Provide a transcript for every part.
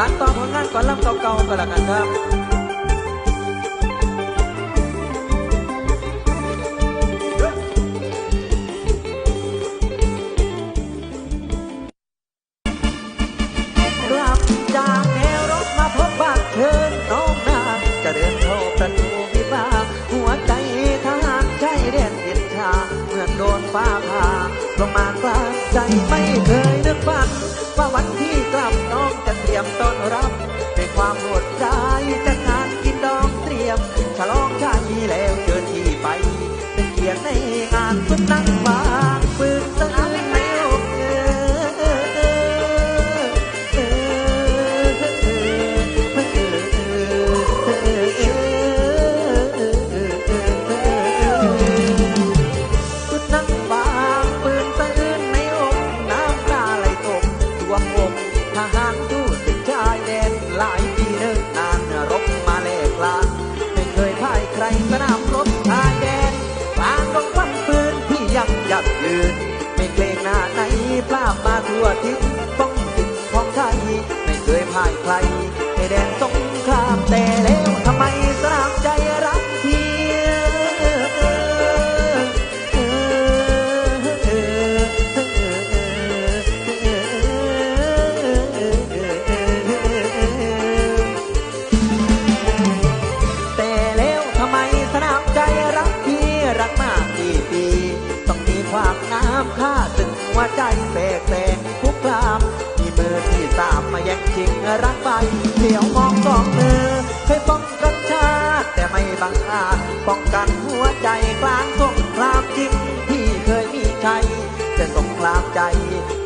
สานต่อผลงานก่อนลำเก่าๆก็แล้วกันครับกลับจากแนวรบมาพบบ้านเชิญน้องนาจะเดินเข้าประตูวิบากหัวใจทหารใจแดนเย็นชาเหมือนโดนฟ้าผ่าลงมากลางใจไม่เคยนึกฝันว่าวันที่กลับ รับด้วยความโหดใจจะงานกินดองเตรียม ฉลองชาติแล้วเชิญที่ไป เป็นเกียรติในงานสุดนั่งบางปืนสะอื้นในอกเออจุดนั้นบางปืนสะอื้นในอกน้ำตาไหลตกท่วมกทหารทูตติ ชายแดนหลายปีเนิ่นนานรบมาแลกลานไม่เคยพ่ายใครสนามรบชายแดนกลางกองฟันปืนที่ยังหยัดยืน ไม่เกรงหน้าไหนปราบมาทั่วทิศป้องกินของไทยไม่เคยพ่ายใครามค่าถึงหัวใจแตกแตงคุกคลามมีมือที่สามมาแย่งชิงรักไปเดี๋ยวมองสองมือให้ป้องกันชาแต่ไม่บังอาจป้องกันหัวใจกลางสงครามจริงที่เคยมีชัยแต่สงครามใจ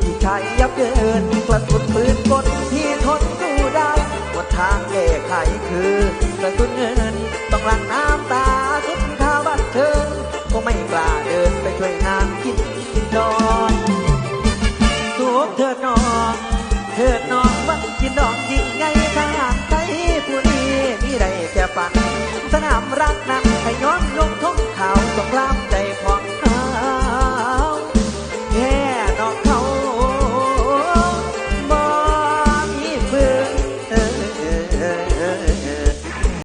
ที่ชัยยับเยินกระสุนปืนกลที่ทนสู้ได้หมดทางแก้ไขคือกระสุนเงิน เธอน้องวันกินดองยิ่งไงทหางไทยผู้นี้มีได้แค่ฝัน สนามรักนั้นให้ย้อนลงทง